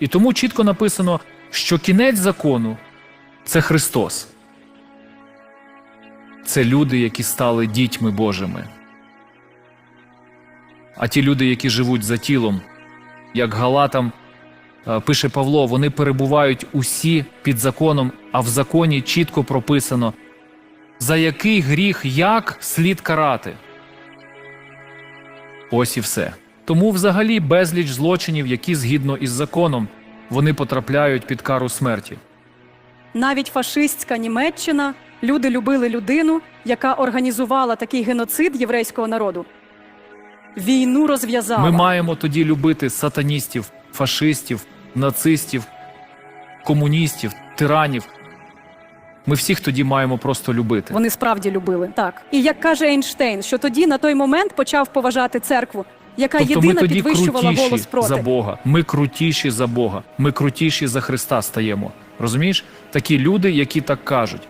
І тому чітко написано, що кінець закону це Христос. Це люди, які стали дітьми Божими. А ті люди, які живуть за тілом, як Галатам е, пише Павло, вони перебувають усі під законом, а в законі чітко прописано, за який гріх як слід карати. Ось і все. Тому взагалі безліч злочинів, які згідно із законом, вони потрапляють під кару смерті. Навіть фашистська Німеччина люди любили людину, яка організувала такий геноцид єврейського народу. Війну розв'язала. Ми маємо тоді любити сатаністів, фашистів, нацистів, комуністів, тиранів. Ми всіх тоді маємо просто любити. Вони справді любили. Так. І як каже Ейнштейн, що тоді на той момент почав поважати церкву, яка Тобто ми тоді підвищувала крутіші голос проти. за Бога. Ми крутіші за Бога. Ми крутіші за Христа стаємо. Розумієш? Такі люди, які так кажуть.